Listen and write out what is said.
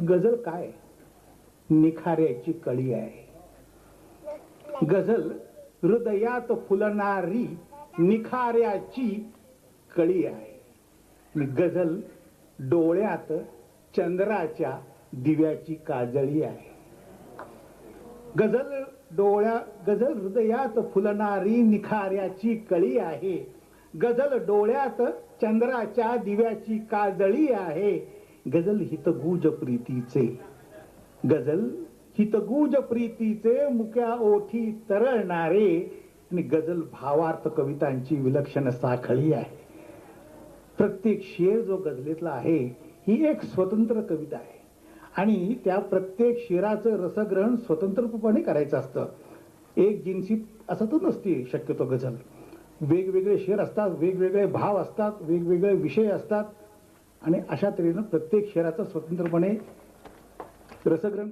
गझल काय निखाऱ्याची कळी आहे. गझल हृदयात फुलणारी निखाऱ्याची कळी आहे. गझल डोळ्यात चंद्राच्या दिव्याची काजळी आहे. गझल डोळ्या गझल हृदयात फुलणारी निखाऱ्याची कळी आहे. गझल डोळ्यात चंद्राच्या दिव्याची काजळी आहे. गझल हितगुज प्रीतीचे गझल हितगुज प्रीतीचे मुक्या ओठी तरळणारे. आणि गझल भावार्थ कवितांची विलक्षण साखळी आहे. प्रत्येक शेर जो गजलेतला आहे ही एक स्वतंत्र कविता आहे. आणि त्या प्रत्येक शेराचं रसग्रहण स्वतंत्रपणे करायचं असतं. एक जिन्सी असं तर नसते शक्यतो गझल. वेगवेगळे शेर असतात वेगवेगळे भाव असतात वेगवेगळे विषय असतात. आणि अशा तऱ्हेनं प्रत्येक शहराचं स्वतंत्रपणे रसग्रहण